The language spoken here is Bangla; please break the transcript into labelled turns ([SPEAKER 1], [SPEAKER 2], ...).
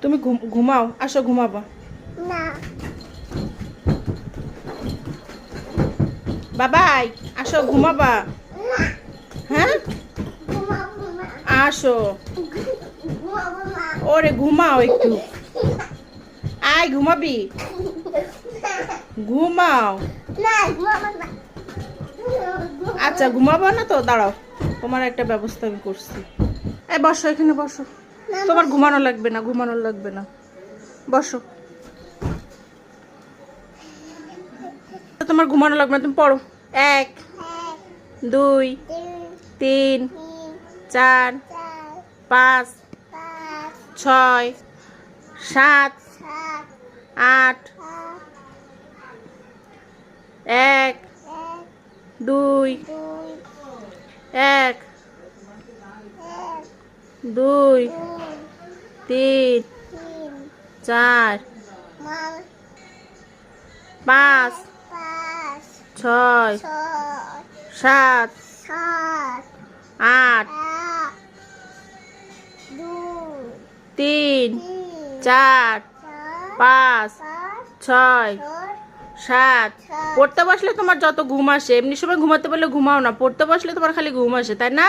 [SPEAKER 1] তুমি ঘুম- ঘুমাও আসো ঘুমাবো।
[SPEAKER 2] না।
[SPEAKER 1] বাবাই আসো ঘুমাবা। হ্যাঁ? আসো। ওরে ঘুমাও একটু। আয় ঘুমাবি। ঘুমাও। আচ্ছা ঘুমাবো না তো? দাঁড়াও তোমার একটা ব্যবস্থা আমি করছি। এ বসো এখানে বসো। তোমার ঘুমানো লাগবে না, ঘুমানো লাগবে না। বসো। তোমার ঘুমানো লাগবে না, তুমি পড়ো। এক, দুই, তিন, চার, পাঁচ, ছয়, সাত, আট, এক, দুই, এক দুই, তিন, চার, পাঁচ, ছয়, সাত, আট, তিন, চার, পাঁচ, ছয়, সাত। পড়তে বসলে তোমার যত ঘুম আসে, এমনি সময় ঘুমাতে পারলে ঘুমাও না, পড়তে বসলে তোমার খালি ঘুম আসে, তাই না?